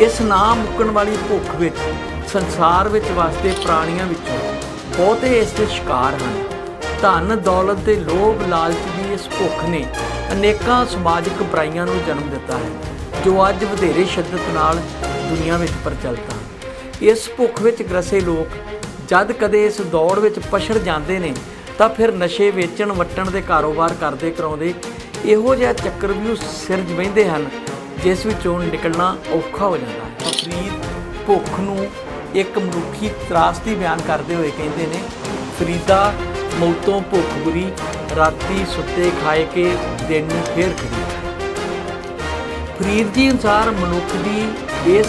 ਇਸ ਨਾ ਮੁੱਕਣ ਵਾਲੀ ਭੁੱਖ ਵਿੱਚ, ਸੰਸਾਰ ਵਿੱਚ ਵਸਦੇ ਪ੍ਰਾਣੀਆਂ ਵਿੱਚੋਂ ਬਹੁਤੇ ਇਸ ਦੇ ਸ਼ਿਕਾਰ ਹਨ। ਧਨ, ਦੌਲਤ ਦੇ ਲੋਭ, ਲਾਲਚ ਦੀ ਇਸ ਭੁੱਖ ਨੇ ਅਨੇਕਾਂ ਸਮਾਜਿਕ ਬੁਰਾਈਆਂ ਨੂੰ ਜਨਮ ਦਿੱਤਾ ਹੈ, ਜੋ ਅੱਜ ਵਧੇਰੇ ਸ਼ਿੱਦਤ ਨਾਲ ਦੁਨੀਆ ਵਿੱਚ ਪ੍ਰਚਲਿਤ ਹਨ। ਇਸ ਭੁੱਖ ਵਿੱਚ ਗ੍ਰਸੇ ਲੋਕ ਜਦ ਕਦੇ ਇਸ ਦੌੜ ਵਿੱਚ ਪਛੜ ਜਾਂਦੇ ਨੇ, ਤਾਂ ਫਿਰ ਨਸ਼ੇ ਵੇਚਣ, ਵਟਣ ਦੇ ਕਾਰੋਬਾਰ ਕਰਦੇ ਕਰਾਉਂਦੇ ਇਹੋ ਜਿਹਾ ਚੱਕਰ ਵੀ ਸਿਰਜ ਬਹਿੰਦੇ ਹਨ ਜਿਸ ਵਿੱਚੋਂ ਨਿਕਲਣਾ ਔਖਾ ਹੋ ਜਾਂਦਾ ਹੈ। ਫਰੀਦ ਭੁੱਖ ਨੂੰ ਇੱਕ ਮਨੁੱਖੀ ਤਰਾਸਦੀ ਬਿਆਨ ਕਰਦੇ ਹੋਏ ਕਹਿੰਦੇ ਨੇ, ਫਰੀਦਾ ਮੌਤੋਂ ਭੁੱਖ ਬੁਰੀ, ਰਾਤੀ ਸੁੱਤੇ ਖਾਏ ਕੇ ਦਿਨ ਨੂੰ ਫੇਰ ਖੜੀ ਫਰੀਦ ਜੀ ਅਨੁਸਾਰ ਮਨੁੱਖ ਦੀ ਇਸ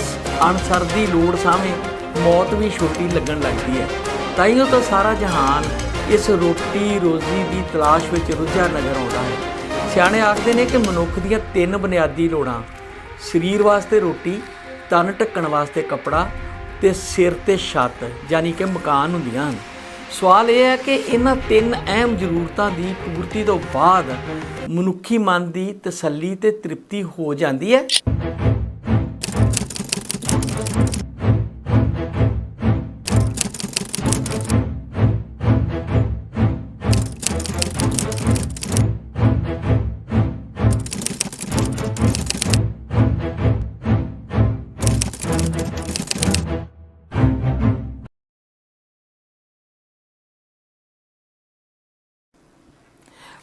ਅਨਸਰ ਦੀ ਲੋੜ ਸਾਹਮਣੇ ਮੌਤ ਵੀ ਛੋਟੀ ਲੱਗਣ ਲੱਗਦੀ ਹੈ। ਤਾਈਓ ਤਾਂ ਸਾਰਾ ਜਹਾਨ ਇਸ ਰੋਟੀ ਰੋਜ਼ੀ ਦੀ ਤਲਾਸ਼ ਵਿੱਚ ਰੁੱਝਾ ਨਜ਼ਰ ਆਉਂਦਾ ਹੈ। ਸਿਆਣੇ ਆਖਦੇ ਨੇ ਕਿ ਮਨੁੱਖ ਦੀਆਂ ਤਿੰਨ ਬੁਨਿਆਦੀ ਲੋੜਾਂ ਸਰੀਰ ਵਾਸਤੇ ਰੋਟੀ, ਤਨ ਢੱਕਣ ਵਾਸਤੇ ਕੱਪੜਾ ਤੇ ਸਿਰ ਤੇ ਛੱਤ, ਯਾਨੀ ਕਿ ਮਕਾਨ ਹੁੰਦੀਆਂ ਹਨ। ਸਵਾਲ ਇਹ ਹੈ ਕਿ ਇਹਨਾਂ ਤਿੰਨ ਅਹਿਮ ਜ਼ਰੂਰਤਾਂ ਦੀ ਪੂਰਤੀ ਤੋਂ ਬਾਅਦ ਮਨੁੱਖੀ ਮਨ ਦੀ ਤਸੱਲੀ ਤੇ ਤ੍ਰਿਪਤੀ ਹੋ ਜਾਂਦੀ ਹੈ।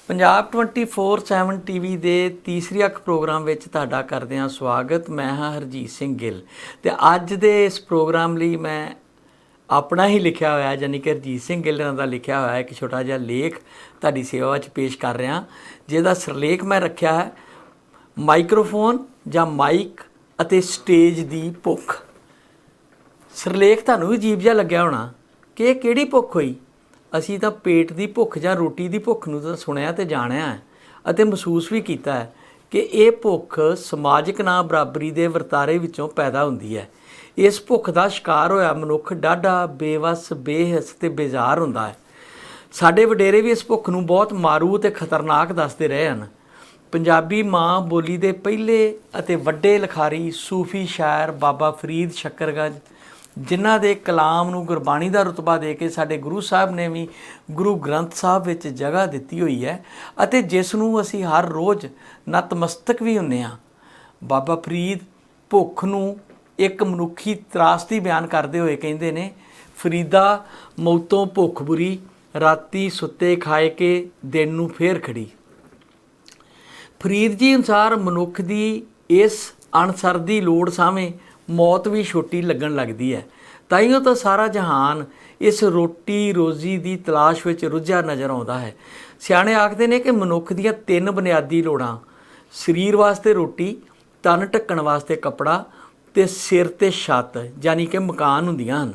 ਪੰਜਾਬ 24/7 ਟੀਵੀ ਦੇ ਤੀਸਰੀ ਅੱਖ ਪ੍ਰੋਗਰਾਮ ਵਿੱਚ ਤੁਹਾਡਾ ਕਰਦੇ ਹਾਂ ਸਵਾਗਤ। ਮੈਂ ਹਾਂ ਹਰਜੀਤ ਸਿੰਘ ਗਿੱਲ ਤੇ ਅੱਜ ਦੇ ਇਸ ਪ੍ਰੋਗਰਾਮ ਲਈ ਮੈਂ ਆਪਣਾ ਹੀ ਲਿਖਿਆ ਹੋਇਆ ਯਾਨੀ ਕਿ ਹਰਜੀਤ ਸਿੰਘ ਗਿੱਲ ਦਾ ਲਿਖਿਆ ਹੋਇਆ ਇੱਕ ਛੋਟਾ ਜਿਹਾ ਲੇਖ ਤੁਹਾਡੀ ਸੇਵਾ ਵਿੱਚ ਪੇਸ਼ ਕਰ ਰਿਹਾ। ਜਿਹਦਾ ਸਿਰਲੇਖ ਮੈਂ ਰੱਖਿਆ ਹੈ, ਮਾਈਕਰੋਫੋਨ ਜਾਂ ਮਾਈਕ ਅਤੇ ਸਟੇਜ ਦੀ ਭੁੱਖ। ਸਿਰਲੇਖ ਤੁਹਾਨੂੰ ਵੀ ਅਜੀਬ ਜਿਹਾ ਲੱਗਿਆ ਹੋਣਾ ਕਿ ਇਹ ਕਿਹੜੀ ਭੁੱਖ ਹੋਈ? ਅਸੀਂ ਤਾਂ ਪੇਟ ਦੀ ਭੁੱਖ ਜਾਂ ਰੋਟੀ ਦੀ ਭੁੱਖ ਨੂੰ ਤਾਂ ਸੁਣਿਆ ਤੇ ਜਾਣਿਆ ਅਤੇ ਮਹਿਸੂਸ ਵੀ ਕੀਤਾ ਹੈ ਕਿ ਇਹ ਭੁੱਖ ਸਮਾਜਿਕ ਨਾ ਬਰਾਬਰੀ ਦੇ ਵਰਤਾਰੇ ਵਿੱਚੋਂ ਪੈਦਾ ਹੁੰਦੀ ਹੈ। ਇਸ ਭੁੱਖ ਦਾ ਸ਼ਿਕਾਰ ਹੋਇਆ ਮਨੁੱਖ ਡਾਢਾ ਬੇਵਸ, ਬੇਹਸ ਤੇ ਬੇਜ਼ਾਰ ਹੁੰਦਾ ਹੈ। ਸਾਡੇ ਵਡੇਰੇ ਵੀ ਇਸ ਭੁੱਖ ਨੂੰ ਬਹੁਤ ਮਾਰੂ ਤੇ ਖਤਰਨਾਕ ਦੱਸਦੇ ਰਹੇ ਹਨ। ਪੰਜਾਬੀ ਮਾਂ ਬੋਲੀ ਦੇ ਪਹਿਲੇ ਅਤੇ ਵੱਡੇ ਲਿਖਾਰੀ ਸੂਫੀ ਸ਼ਾਇਰ ਬਾਬਾ ਫਰੀਦ ਸ਼ੱਕਰਗੰਜ ਜਿਨ੍ਹਾਂ ਦੇ ਕਲਾਮ ਨੂੰ ਗੁਰਬਾਣੀ ਦਾ ਰਤਬਾ ਦੇ ਕੇ ਸਾਡੇ ਗੁਰੂ ਸਾਹਿਬ ਨੇ ਵੀ ਗੁਰੂ ਗ੍ਰੰਥ ਸਾਹਿਬ ਵਿੱਚ ਜਗ੍ਹਾ ਦਿੱਤੀ ਹੋਈ ਹੈ ਅਤੇ ਜਿਸ ਨੂੰ ਅਸੀਂ ਹਰ ਰੋਜ਼ ਨਤਮਸਤਕ ਵੀ ਹੁੰਨੇ ਆ ਬਾਬਾ ਫਰੀਦ ਭੁੱਖ ਨੂੰ ਇੱਕ ਮਨੁੱਖੀ ਤਰਾਸਦੀ ਬਿਆਨ ਕਰਦੇ ਹੋਏ ਕਹਿੰਦੇ ਨੇ, ਫਰੀਦਾ ਮੌਤੋਂ ਭੁੱਖ ਬੁਰੀ, ਰਾਤੀ ਸੁੱਤੇ ਖਾਏ ਕੇ ਦਿਨ ਨੂੰ ਫੇਰ ਖੜੀ। ਫਰੀਦ ਜੀ ਅਨੁਸਾਰ ਮਨੁੱਖ ਦੀ ਇਸ ਅਨਸਰ ਦੀ ਲੋੜ ਸਾਹਮਣੇ ਮੌਤ ਵੀ ਛੋਟੀ ਲੱਗਣ ਲੱਗਦੀ ਹੈ। ਤਾਈਓ ਤਾਂ ਸਾਰਾ ਜਹਾਨ ਇਸ ਰੋਟੀ ਰੋਜ਼ੀ ਦੀ ਤਲਾਸ਼ ਵਿੱਚ ਰੁੱਝਿਆ ਨਜ਼ਰ ਆਉਂਦਾ ਹੈ। ਸਿਆਣੇ ਆਖਦੇ ਨੇ ਕਿ ਮਨੁੱਖ ਦੀਆਂ ਤਿੰਨ ਬੁਨਿਆਦੀ ਲੋੜਾਂ, ਸਰੀਰ ਵਾਸਤੇ ਰੋਟੀ, ਤਨ ਢੱਕਣ ਵਾਸਤੇ ਕੱਪੜਾ ਤੇ ਸਿਰ ਤੇ ਛੱਤ, ਯਾਨੀ ਕਿ ਮਕਾਨ ਹੁੰਦੀਆਂ ਹਨ।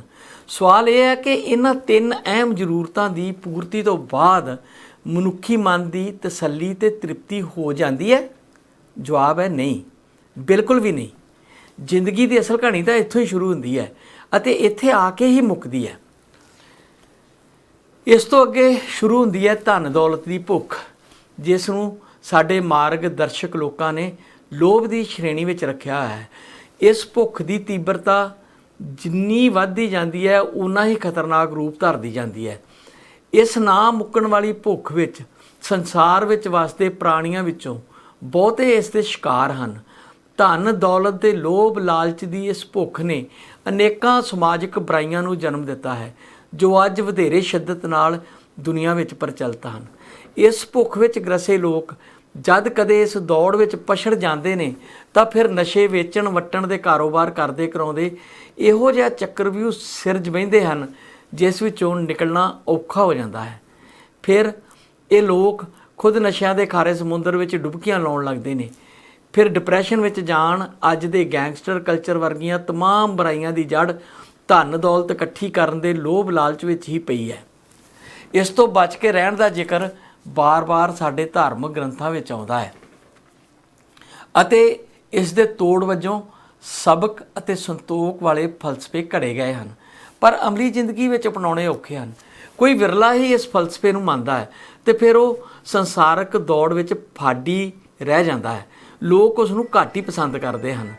ਸਵਾਲ ਇਹ ਹੈ ਕਿ ਇਹਨਾਂ ਤਿੰਨ ਅਹਿਮ ਜ਼ਰੂਰਤਾਂ ਦੀ ਪੂਰਤੀ ਤੋਂ ਬਾਅਦ ਮਨੁੱਖੀ ਮਨ ਦੀ ਤਸੱਲੀ ਤੇ ਤ੍ਰਿਪਤੀ ਹੋ ਜਾਂਦੀ ਹੈ? ਜਵਾਬ ਹੈ ਨਹੀਂ। ਬਿਲਕੁਲ ਵੀ ਨਹੀਂ। ਜ਼ਿੰਦਗੀ ਦੀ ਅਸਲ ਕਹਾਣੀ ਤਾਂ ਇੱਥੋਂ ਹੀ ਸ਼ੁਰੂ ਹੁੰਦੀ ਹੈ ਅਤੇ ਇੱਥੇ ਆ ਕੇ ਹੀ ਮੁੱਕਦੀ ਹੈ। ਇਸ ਤੋਂ ਅੱਗੇ ਸ਼ੁਰੂ ਹੁੰਦੀ ਹੈ ਧਨ ਦੌਲਤ ਦੀ ਭੁੱਖ, ਜਿਸ ਨੂੰ ਸਾਡੇ ਮਾਰਗ ਦਰਸ਼ਕ ਲੋਕਾਂ ਨੇ ਲੋਭ ਦੀ ਸ਼੍ਰੇਣੀ ਵਿੱਚ ਰੱਖਿਆ ਹੈ। ਇਸ ਭੁੱਖ ਦੀ ਤੀਬਰਤਾ ਜਿੰਨੀ ਵੱਧਦੀ ਜਾਂਦੀ ਹੈ ਉਨਾ ਹੀ ਖਤਰਨਾਕ ਰੂਪ ਧਾਰਦੀ ਜਾਂਦੀ ਹੈ। ਇਸ ਨਾ ਮੁੱਕਣ ਵਾਲੀ ਭੁੱਖ ਵਿੱਚ, ਸੰਸਾਰ ਵਿੱਚ ਵਸਦੇ ਪ੍ਰਾਣੀਆਂ ਵਿੱਚੋਂ ਬਹੁਤੇ ਇਸ ਦੇ ਸ਼ਿਕਾਰ ਹਨ। ਧਨ, ਦੌਲਤ ਦੇ ਲੋਭ, ਲਾਲਚ ਦੀ ਇਸ ਭੁੱਖ ਨੇ ਅਨੇਕਾਂ ਸਮਾਜਿਕ ਬੁਰਾਈਆਂ ਨੂੰ ਜਨਮ ਦਿੱਤਾ ਹੈ, ਜੋ ਅੱਜ ਵਧੇਰੇ ਸ਼ਿੱਦਤ ਨਾਲ ਦੁਨੀਆ ਵਿੱਚ ਪ੍ਰਚਲਿਤ ਹਨ। ਇਸ ਭੁੱਖ ਵਿੱਚ ਗ੍ਰਸੇ ਲੋਕ ਜਦ ਕਦੇ ਇਸ ਦੌੜ ਵਿੱਚ ਪਛੜ ਜਾਂਦੇ ਨੇ, ਤਾਂ ਫਿਰ ਨਸ਼ੇ ਵੇਚਣ, ਵਟਣ ਦੇ ਕਾਰੋਬਾਰ ਕਰਦੇ ਕਰਾਉਂਦੇ ਇਹੋ ਜਿਹਾ ਚੱਕਰ ਵੀ ਉਹ ਸਿਰਜ ਬਹਿੰਦੇ ਹਨ, ਜਿਸ ਵਿੱਚੋਂ ਨਿਕਲਣਾ ਔਖਾ ਹੋ ਜਾਂਦਾ ਹੈ। ਫਿਰ ਇਹ ਲੋਕ ਖੁਦ ਨਸ਼ਿਆਂ ਦੇ ਖਾਰੇ ਸਮੁੰਦਰ ਵਿੱਚ ਡੁਬਕੀਆਂ ਲਾਉਣ ਲੱਗਦੇ ਨੇ। ਫਿਰ ਡਿਪਰੈਸ਼ਨ ਵਿੱਚ ਜਾਣ ਅੱਜ ਦੇ ਗੈਂਗਸਟਰ ਕਲਚਰ ਵਰਗੀਆਂ तमाम ਬੁਰਾਈਆਂ ਦੀ ਜੜ ਧਨ ਦੌਲਤ ਇਕੱਠੀ ਕਰਨ ਦੇ ਲੋਭ ਲਾਲਚ ਵਿੱਚ ਹੀ ਪਈ ਹੈ ਇਸ ਤੋਂ ਬਚ ਕੇ ਰਹਿਣ ਦਾ ਜ਼ਿਕਰ ਬਾਰ-ਬਾਰ ਸਾਡੇ ਧਾਰਮਿਕ ਗ੍ਰੰਥਾਂ ਵਿੱਚ ਆਉਂਦਾ ਹੈ ਅਤੇ ਇਸ ਦੇ ਤੋੜ ਵਜੋਂ ਸਬਕ ਅਤੇ ਸੰਤੋਖ ਵਾਲੇ ਫਲਸਫੇ ਘੜੇ ਗਏ ਹਨ ਪਰ ਅਮਲੀ ਜ਼ਿੰਦਗੀ ਵਿੱਚ ਅਪਣਾਉਣੇ ਔਖੇ ਹਨ ਕੋਈ ਵਿਰਲਾ ਹੀ ਇਸ ਫਲਸਫੇ ਨੂੰ ਮੰਨਦਾ ਹੈ ਤੇ ਫਿਰ ਉਹ ਸੰਸਾਰਕ ਦੌੜ ਵਿੱਚ ਫਾਡੀ ਰਹਿ ਜਾਂਦਾ ਹੈ ਲੋਕ ਉਸ ਨੂੰ ਘੱਟ ਹੀ ਪਸੰਦ ਕਰਦੇ ਹਨ।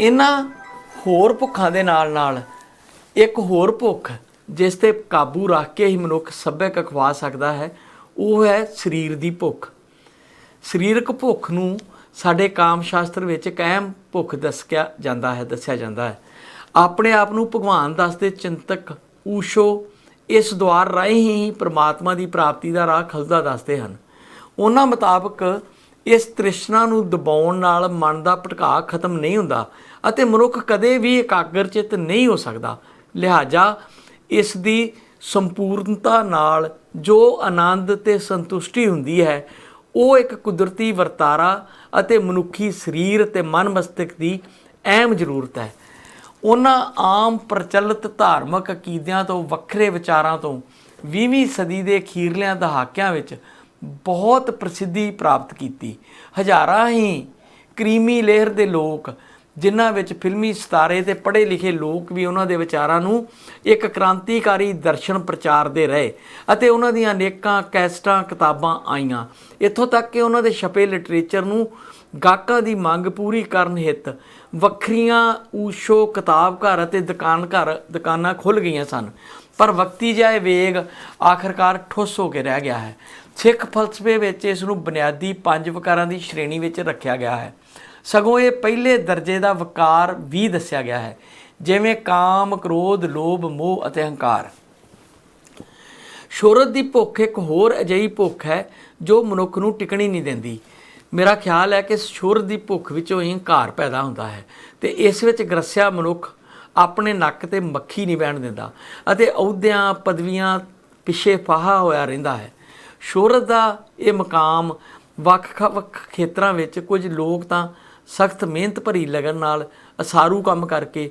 ਇਹਨਾਂ ਹੋਰ ਭੁੱਖਾਂ ਦੇ ਨਾਲ ਨਾਲ ਇੱਕ ਹੋਰ ਭੁੱਖ, ਜਿਸ ਤੇ ਕਾਬੂ ਰੱਖ ਕੇ ਹੀ ਮਨੁੱਖ ਸੱਭਿਅਕ ਖਵਾ ਸਕਦਾ ਹੈ, ਉਹ ਹੈ ਸਰੀਰ ਦੀ ਭੁੱਖ। ਸਰੀਰਕ ਭੁੱਖ ਨੂੰ ਸਾਡੇ ਕਾਮ ਸ਼ਾਸਤਰ ਵਿੱਚ ਇੱਕ ਅਹਿਮ ਭੁੱਖ ਦੱਸਿਆ ਜਾਂਦਾ ਹੈ, ਦੱਸਿਆ ਜਾਂਦਾ ਹੈ। ਆਪਣੇ ਆਪ ਨੂੰ ਭਗਵਾਨ ਦੱਸਦੇ ਚਿੰਤਕ ਊਸ਼ੋ ਇਸ ਦੁਆਰ ਰਾਹੀਂ ਹੀ ਪ੍ਰਮਾਤਮਾ ਦੀ ਪ੍ਰਾਪਤੀ ਦਾ ਰਾਹ ਖੁੱਲਦਾ ਦੱਸਦੇ ਹਨ। ਉਹਨਾਂ ਮੁਤਾਬਕ ਇਸ ਤ੍ਰਿਸ਼ਨਾ ਨੂੰ ਦਬਾਉਣ ਨਾਲ ਮਨ ਦਾ ਭਟਕਾ ਖਤਮ ਨਹੀਂ ਹੁੰਦਾ ਅਤੇ ਮਨੁੱਖ ਕਦੇ ਵੀ ਇਕਾਗਰ ਚਿਤ ਨਹੀਂ ਹੋ ਸਕਦਾ। ਲਿਹਾਜ਼ਾ ਇਸ ਦੀ ਸੰਪੂਰਨਤਾ ਨਾਲ ਜੋ ਆਨੰਦ ਤੇ ਸੰਤੁਸ਼ਟੀ ਹੁੰਦੀ ਹੈ, ਉਹ ਇੱਕ ਕੁਦਰਤੀ ਵਰਤਾਰਾ ਅਤੇ ਮਨੁੱਖੀ ਸਰੀਰ ਤੇ ਮਨ ਮਸਤਕ ਦੀ ਅਹਿਮ ਜ਼ਰੂਰਤ ਹੈ। ਉਹਨਾਂ ਆਮ ਪ੍ਰਚਲਿਤ ਧਾਰਮਿਕ ਅਕੀਦਿਆਂ ਤੋਂ ਵੱਖਰੇ ਵਿਚਾਰਾਂ ਤੋਂ 20ਵੀਂ ਸਦੀ ਦੇ ਅਖੀਰਲਿਆਂ ਦਹਾਕਿਆਂ ਵਿੱਚ ਬਹੁਤ ਪ੍ਰਸਿੱਧੀ ਪ੍ਰਾਪਤ ਕੀਤੀ। ਹਜ਼ਾਰਾਂ ਹੀ ਕਰੀਮੀ ਲਹਿਰ ਦੇ ਲੋਕ, ਜਿਨ੍ਹਾਂ ਵਿੱਚ ਫਿਲਮੀ ਸਿਤਾਰੇ ਤੇ ਪੜ੍ਹੇ ਲਿਖੇ ਲੋਕ ਵੀ ਉਹਨਾਂ ਦੇ ਵਿਚਾਰਾਂ ਨੂੰ ਇੱਕ ਕ੍ਰਾਂਤੀਕਾਰੀ ਦਰਸ਼ਨ ਪ੍ਰਚਾਰਦੇ ਰਹੇ ਅਤੇ ਉਹਨਾਂ ਦੀਆਂ ਅਨੇਕਾਂ ਕੈਸਟਾਂ, ਕਿਤਾਬਾਂ ਆਈਆਂ। ਇੱਥੋਂ ਤੱਕ ਕਿ ਉਹਨਾਂ ਦੇ ਛਪੇ ਲਿਟਰੇਚਰ ਨੂੰ ਗਾਹਕਾਂ ਦੀ ਮੰਗ ਪੂਰੀ ਕਰਨ ਹਿੱਤ ਵੱਖਰੀਆਂ ਊਸ਼ੋ ਕਿਤਾਬ ਘਰ ਅਤੇ ਦੁਕਾਨ ਘਰ ਦੁਕਾਨਾਂ ਖੁੱਲ ਗਈਆਂ ਸਨ। ਪਰ ਵਕਤੀ ਜਾਏ ਵੇਗ ਆਖਰਕਾਰ ਠੁੱਸ ਹੋ ਕੇ ਰਹਿ ਗਿਆ ਹੈ। ਸਿੱਖ ਫਲਸਫੇ ਵਿੱਚ ਇਸ ਨੂੰ ਬੁਨਿਆਦੀ ਪੰਜ ਵਿਕਾਰਾਂ ਦੀ ਸ਼੍ਰੇਣੀ ਵਿੱਚ ਰੱਖਿਆ ਗਿਆ ਹੈ। ਸਗੋਂ ਇਹ ਪਹਿਲੇ ਦਰਜੇ ਦਾ ਵਿਕਾਰ ਵੀ ਦੱਸਿਆ ਗਿਆ ਹੈ ਜਿਵੇਂ ਕਾਮ, ਕ੍ਰੋਧ, ਲੋਭ, ਮੋਹ ਅਤੇ ਹੰਕਾਰ। ਸ਼ੋਹਰਤ ਦੀ ਭੁੱਖ ਇੱਕ ਹੋਰ ਅਜਿਹੀ ਭੁੱਖ ਹੈ ਜੋ ਮਨੁੱਖ ਨੂੰ ਟਿਕਣੀ ਨਹੀਂ ਦਿੰਦੀ। ਮੇਰਾ ਖਿਆਲ ਹੈ ਕਿ ਸ਼ੋਹਰਤ ਦੀ ਭੁੱਖ ਵਿੱਚੋਂ ਹੀ ਹੰਕਾਰ ਪੈਦਾ ਹੁੰਦਾ ਹੈ ਤੇ ਇਸ ਵਿੱਚ ਗਰਸਿਆ ਮਨੁੱਖ ਆਪਣੇ ਨੱਕ ਤੇ ਮੱਖੀ ਨਹੀਂ ਬਹਿਣ ਦਿੰਦਾ ਅਤੇ ਅਹੁਦਿਆਂ, ਪਦਵੀਆਂ ਪਿੱਛੇ ਫਾਹਾ ਹੋਇਆ ਰਹਿੰਦਾ ਹੈ। ਸ਼ੋਹਰਤ ਦਾ ਇਹ ਮਕਾਮ ਵੱਖ-ਵੱਖ ਖੇਤਰਾਂ ਵਿੱਚ ਕੁਝ ਲੋਕ ਤਾਂ ਸਖਤ ਮਿਹਨਤ ਭਰੀ ਲਗਨ ਨਾਲ ਅਸਾਰੂ ਕੰਮ ਕਰਕੇ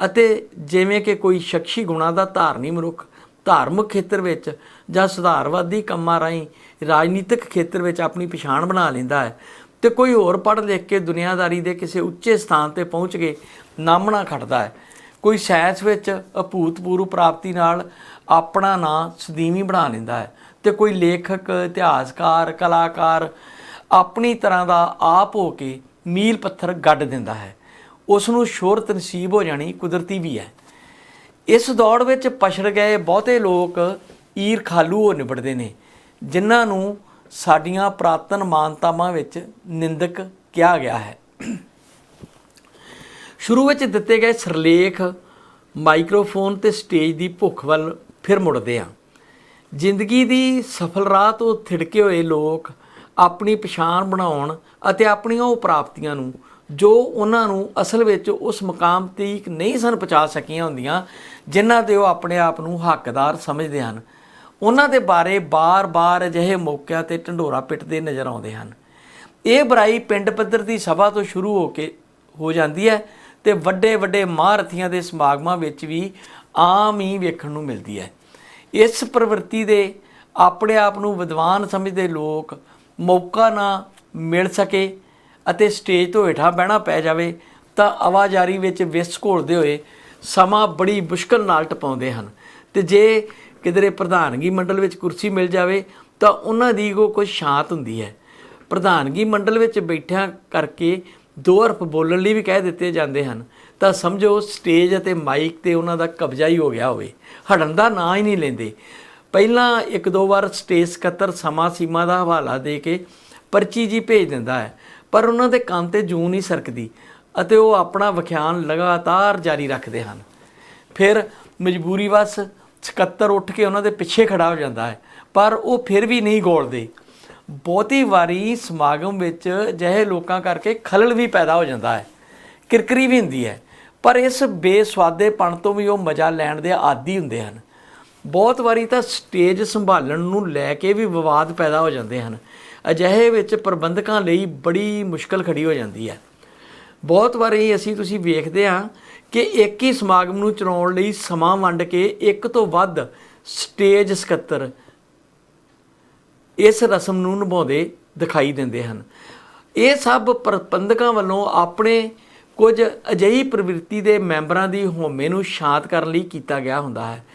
ਅਤੇ ਜਿਵੇਂ ਕਿ ਕੋਈ ਸ਼ਖਸੀ ਗੁਣਾ ਦਾ ਧਾਰਨੀ ਮਨੁੱਖ ਧਾਰਮਿਕ ਖੇਤਰ ਵਿੱਚ ਜਾਂ ਸੁਧਾਰਵਾਦੀ ਕੰਮਾਂ ਰਾਹੀਂ ਰਾਜਨੀਤਿਕ ਖੇਤਰ ਵਿੱਚ ਆਪਣੀ ਪਛਾਣ ਬਣਾ ਲੈਂਦਾ ਹੈ ਤੇ ਕੋਈ ਹੋਰ ਪੜ੍ਹ ਲਿਖ ਕੇ ਦੁਨੀਆਦਾਰੀ ਦੇ ਕਿਸੇ ਉੱਚੇ ਸਥਾਨ ਤੇ ਪਹੁੰਚ ਕੇ ਨਾਮਣਾ ਖੱਟਦਾ ਹੈ। ਕੋਈ ਸਾਇੰਸ ਵਿੱਚ ਅਭੂਤਪੂਰਵ ਪ੍ਰਾਪਤੀ ਨਾਲ ਆਪਣਾ ਨਾਂ ਸਦੀਵੀ ਬਣਾ ਲੈਂਦਾ ਹੈ ਤੇ ਕੋਈ ਲੇਖਕ, ਇਤਿਹਾਸਕਾਰ, ਕਲਾਕਾਰ ਆਪਣੀ ਤਰ੍ਹਾਂ ਦਾ ਆਪ ਹੋ ਕੇ ਮੀਲ ਪੱਥਰ ਗੱਡ ਦਿੰਦਾ ਹੈ। ਉਸ ਨੂੰ ਸ਼ੋਹਰਤ ਨਸੀਬ ਹੋ ਜਾਣੀ ਕੁਦਰਤੀ ਵੀ ਹੈ। ਇਸ ਦੌੜ ਵਿੱਚ ਪਛੜ ਗਏ ਬਹੁਤੇ ਲੋਕ ਈਰ ਖਾਲੂ ਹੋ ਨਿਬੜਦੇ ਨੇ, ਜਿਨ੍ਹਾਂ ਨੂੰ ਸਾਡੀਆਂ ਪ੍ਰਾਤਨ ਮਾਨਤਾਵਾਂ ਵਿੱਚ ਨਿੰਦਕ ਕਿਹਾ ਗਿਆ ਹੈ। ਸ਼ੁਰੂ ਵਿੱਚ ਦਿੱਤੇ ਗਏ ਸਰਲੇਖ, ਮਾਈਕਰੋਫੋਨ ਤੇ ਸਟੇਜ ਦੀ ਭੁੱਖ ਵੱਲ ਫਿਰ ਮੁੜਦੇ ਆ ਜ਼ਿੰਦਗੀ ਦੀ ਸਫਲ ਰਾਹ ਤੋਂ ਥਿੜਕੇ ਹੋਏ ਲੋਕ ਆਪਣੀ ਪਛਾਣ ਬਣਾਉਣ ਅਤੇ ਆਪਣੀਆਂ ਉਹ ਪ੍ਰਾਪਤੀਆਂ ਨੂੰ, ਜੋ ਉਹਨਾਂ ਨੂੰ ਅਸਲ ਵਿੱਚ ਉਸ ਮਕਾਮ ਤੀਕ ਨਹੀਂ ਸਨ ਪਹੁੰਚਾ ਸਕੀਆਂ ਹੁੰਦੀਆਂ, ਜਿਨ੍ਹਾਂ ਤੇ ਉਹ ਆਪਣੇ ਆਪ ਨੂੰ ਹੱਕਦਾਰ ਸਮਝਦੇ ਹਨ। ਉਹਨਾਂ ਦੇ ਬਾਰੇ ਬਾਰ-ਬਾਰ ਅਜਿਹੇ ਮੌਕਿਆਂ ਤੇ ਢੰਡੋਰਾ ਪਿੱਟਦੇ ਨਜ਼ਰ ਆਉਂਦੇ ਹਨ। ਇਹ ਬੁਰਾਈ ਪਿੰਡ ਪੱਧਰ ਦੀ ਸਭਾ ਤੋਂ ਸ਼ੁਰੂ ਹੋ ਕੇ, ਹੋ ਜਾਂਦੀ ਹੈ। ਤੇ ਵੱਡੇ ਵੱਡੇ ਮਹਾਰਥੀਆਂ ਦੇ ਸਮਾਗਮਾਂ ਵਿੱਚ ਵੀ ਆਮ ਹੀ ਵੇਖਣ ਨੂੰ ਮਿਲਦੀ ਹੈ। ਇਸ ਪ੍ਰਵਿਰਤੀ ਦੇ ਆਪਣੇ ਆਪ ਨੂੰ ਵਿਦਵਾਨ ਸਮਝਦੇ ਲੋਕ ਮੌਕਾ ਨਾ ਮਿਲ ਸਕੇ ਅਤੇ ਸਟੇਜ ਤੋਂ ਹੇਠਾਂ ਬਹਿਣਾ ਪੈ ਜਾਵੇ ਤਾਂ ਆਵਾਜ਼ਾਰੀ ਵਿੱਚ ਵਿਸ ਘੋਲਦੇ ਹੋਏ ਸਮਾਂ ਬੜੀ ਮੁਸ਼ਕਲ ਨਾਲ ਟਪਾਉਂਦੇ ਹਨ। ਤੇ ਜੇ ਕਿਧਰੇ ਪ੍ਰਧਾਨਗੀ ਮੰਡਲ ਵਿੱਚ ਕੁਰਸੀ ਮਿਲ ਜਾਵੇ ਤਾਂ ਉਹਨਾਂ ਦੀ ਈਗੋ ਕੁਝ ਸ਼ਾਂਤ ਹੁੰਦੀ ਹੈ। ਪ੍ਰਧਾਨਗੀ ਮੰਡਲ ਵਿੱਚ ਬੈਠਿਆਂ ਕਰਕੇ ਦੋ ਹਰਫ ਬੋਲਣ ਲਈ ਵੀ ਕਹਿ ਦਿੱਤੇ ਜਾਂਦੇ ਹਨ, ਤਾਂ ਸਮਝੋ ਸਟੇਜ ਅਤੇ ਮਾਈਕ ਤੇ ਉਹਨਾਂ ਦਾ ਕਬਜ਼ਾ ਹੀ ਹੋ ਗਿਆ ਹੋਵੇ। ਹਟਣ ਦਾ ਨਾਂ ਹੀ ਨਹੀਂ ਲੈਂਦੇ। ਪਹਿਲਾਂ ਇੱਕ ਦੋ ਵਾਰ ਸਟੇਜ ਸਕੱਤਰ ਸਮਾਂ ਸੀਮਾ ਦਾ ਹਵਾਲਾ ਦੇ ਕੇ ਪਰਚੀ ਜੀ ਭੇਜ ਦਿੰਦਾ ਹੈ, ਪਰ ਉਹਨਾਂ ਦੇ ਕੰਨ ਤੇ ਜੂੰ ਨਹੀਂ ਸਰਕਦੀ ਅਤੇ ਉਹ ਆਪਣਾ ਵਿਖਿਆਨ ਲਗਾਤਾਰ ਜਾਰੀ ਰੱਖਦੇ ਹਨ। ਫਿਰ ਮਜਬੂਰੀ ਵਸ ਸਕੱਤਰ ਉੱਠ ਕੇ ਉਹਨਾਂ ਦੇ ਪਿੱਛੇ ਖੜਾ ਹੋ ਜਾਂਦਾ ਹੈ, ਪਰ ਉਹ ਫਿਰ ਵੀ ਨਹੀਂ ਗੋਲਦੇ। ਬਹੁਤੀ ਵਾਰੀ ਸਮਾਗਮ ਵਿੱਚ ਅਜਿਹੇ ਲੋਕਾਂ ਕਰਕੇ ਖਲਲ ਵੀ ਪੈਦਾ ਹੋ ਜਾਂਦਾ ਹੈ, ਕਿਰਕਰੀ ਵੀ ਹੁੰਦੀ ਹੈ, ਪਰ ਇਸ ਬੇਸਵਾਦੇਪਣ ਤੋਂ ਵੀ ਉਹ ਮਜ਼ਾ ਲੈਣ ਦੇ ਆਦੀ ਹੁੰਦੇ ਹਨ। ਬਹੁਤ ਵਾਰੀ ਤਾਂ ਸਟੇਜ ਸੰਭਾਲਣ ਨੂੰ ਲੈ ਕੇ ਵੀ ਵਿਵਾਦ ਪੈਦਾ ਹੋ ਜਾਂਦੇ ਹਨ। ਅਜਿਹੇ ਵਿੱਚ ਪ੍ਰਬੰਧਕਾਂ ਲਈ ਬੜੀ ਮੁਸ਼ਕਲ ਖੜੀ ਹੋ ਜਾਂਦੀ ਹੈ। ਬਹੁਤ ਵਾਰੀ ਅਸੀਂ ਤੁਸੀਂ ਵੇਖਦੇ ਹਾਂ ਕਿ ਇੱਕ ਹੀ ਸਮਾਗਮ ਨੂੰ ਚਲਾਉਣ ਲਈ ਸਮਾਂ ਵੰਡ ਕੇ ਇੱਕ ਤੋਂ ਵੱਧ ਸਟੇਜ ਸਕੱਤਰ ਇਸ ਰਸਮ ਨੂੰ ਨਿਭਾਉਂਦੇ ਦਿਖਾਈ ਦਿੰਦੇ ਹਨ। ਇਹ ਸਭ ਪ੍ਰਬੰਧਕਾਂ ਵੱਲੋਂ ਆਪਣੇ ਕੁਝ ਅਜਿਹੀ ਪ੍ਰਵਿਰਤੀ ਦੇ ਮੈਂਬਰਾਂ ਦੀ ਹੋਮੇ ਨੂੰ ਸ਼ਾਂਤ ਕਰਨ ਲਈ ਕੀਤਾ ਗਿਆ ਹੁੰਦਾ ਹੈ।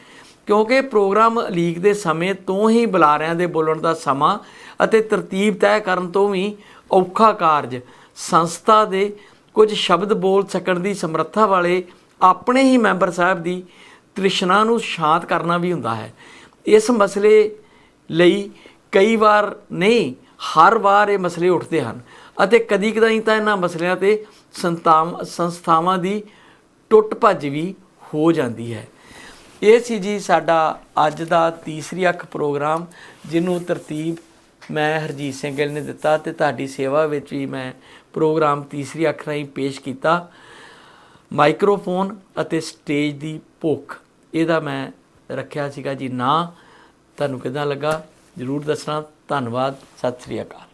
ਕਿਉਂਕਿ ਪ੍ਰੋਗਰਾਮ ਲੀਕ ਦੇ ਸਮੇਂ ਤੋਂ ਹੀ ਬੁਲਾਰਿਆਂ ਦੇ ਬੋਲਣ ਦਾ ਸਮਾਂ ਅਤੇ ਤਰਤੀਬ ਤੈਅ ਕਰਨ ਤੋਂ ਵੀ ਔਖਾ ਕਾਰਜ, ਸੰਸਥਾ ਦੇ ਕੁਝ ਸ਼ਬਦ ਬੋਲ ਸਕਣ ਦੀ ਸਮਰੱਥਾ ਵਾਲੇ ਆਪਣੇ ਹੀ ਮੈਂਬਰ ਸਾਹਿਬ ਦੀ ਤ੍ਰਿਸ਼ਨਾ ਨੂੰ ਸ਼ਾਂਤ ਕਰਨਾ ਵੀ ਹੁੰਦਾ ਹੈ। ਇਸ ਮਸਲੇ ਲਈ ਕਈ ਵਾਰ ਨਹੀਂ, ਹਰ ਵਾਰ ਇਹ ਮਸਲੇ ਉੱਠਦੇ ਹਨ। ਅਤੇ ਕਦੀ ਕਦਾਈ ਤਾਂ ਇਹਨਾਂ ਮਸਲਿਆਂ ਤੇ ਸੰਤਾਮ ਸੰਸਥਾਵਾਂ ਦੀ ਟੁੱਟ ਭੱਜ ਵੀ ਹੋ ਜਾਂਦੀ ਹੈ। ਇਹ ਸੀ ਜੀ ਸਾਡਾ ਅੱਜ ਦਾ ਤੀਸਰੀ ਅੱਖ ਪ੍ਰੋਗਰਾਮ, ਜਿਹਨੂੰ ਤਰਤੀਬ ਮੈਂ ਹਰਜੀਤ ਸਿੰਘ ਗਿੱਲ ਨੇ ਦਿੱਤਾ ਤੇ ਤੁਹਾਡੀ ਸੇਵਾ ਵਿੱਚ ਵੀ ਮੈਂ ਪ੍ਰੋਗਰਾਮ ਤੀਸਰੀ ਅੱਖ ਰਾਹੀਂ ਪੇਸ਼ ਕੀਤਾ। ਮਾਈਕਰੋਫੋਨ ਅਤੇ ਸਟੇਜ ਦੀ ਭੁੱਖ, ਇਹਦਾ ਮੈਂ ਰੱਖਿਆ ਸੀਗਾ ਜੀ ਨਾ। ਤੁਹਾਨੂੰ ਕਿਦਾਂ ਲੱਗਾ? ਜਰੂਰ ਦੱਸਣਾ। ਧੰਨਵਾਦ। ਸਤਿ ਸ੍ਰੀ ਅਕਾਲ।